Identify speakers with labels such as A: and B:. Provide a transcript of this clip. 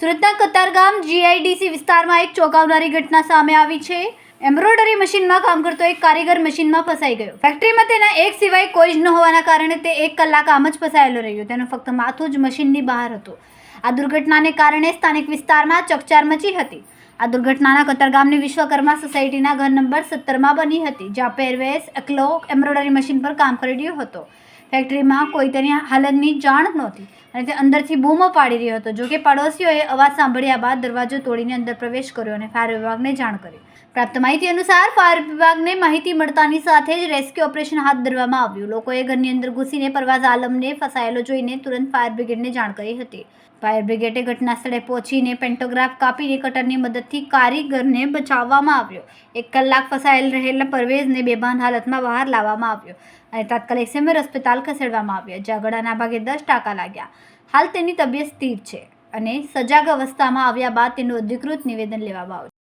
A: સુરતના કતારગામ જીઆઈડીસી વિસ્તારમાં એક ચોંકાવનારી ઘટના સામે આવી છે. એમ્બ્રોઇડરી મશીનમાં કામ કરતો એક કારીગર મશીનમાં ફસાઈ ગયો. ફેક્ટરીમાં તેના એક સિવાય કોઈ જ ન હોવાના કારણે તે એક કલાક આમ જ ફસાયેલો રહ્યો. તેનું ફક્ત માથું જ મશીનની બહાર હતું. આ દુર્ઘટનાને કારણે સ્થાનિક વિસ્તારમાં ચકચાર મચી હતી. આ દુર્ઘટનાના કતારગામની વિશ્વકર્મા સોસાયટીના ઘર નંબર સત્તરમાં બની હતી, જ્યાં પેરવેસ એકલો એમ્બ્રોઇડરી મશીન પર કામ કરી રહ્યો હતો. ફેક્ટરીમાં કોઈ તેની હાલતની જાણ નહોતી. અને તે અંદરથી બૂમો પાડી રહ્યો હતો. જોકે પડોશીઓએ અવાજ સાંભળ્યા બાદ દરવાજો તોડીને અંદર પ્રવેશ કર્યો અને ફાયર વિભાગને જાણ કરી. પ્રાપ્ત માહિતી અનુસાર ફાયર વિભાગને માહિતી મળતાની સાથે જ રેસ્ક્યુ ઓપરેશન હાથ ધરવામાં આવ્યું. લોકોએ ઘરની અંદર ઘૂસીને પરવાઝ આલમને ફસાયેલો જોઈને તુરંત ફાયર બ્રિગેડને જાણ કરી હતી. ફાયર બ્રિગેડે ઘટના સ્થળે પહોંચીને પેન્ટોગ્રાફ કાપીને કટરની મદદથી કારીગરને બચાવવામાં આવ્યો. એક કલાક ફસાયેલ રહેલા પરવેઝને બેભાન હાલતમાં બહાર લાવવામાં આવ્યો અને તાત્કાલિક સેમ્બર હોસ્પિટલ ખસેડવામાં આવ્યો, જ્યાં ગળાના ભાગે દસ ટાંકા લાગ્યા. હાલ તેની તબિયત સ્થિર છે અને સજાગ અવસ્થામાં આવ્યા બાદ તેનું અધિકૃત નિવેદન લેવામાં આવશે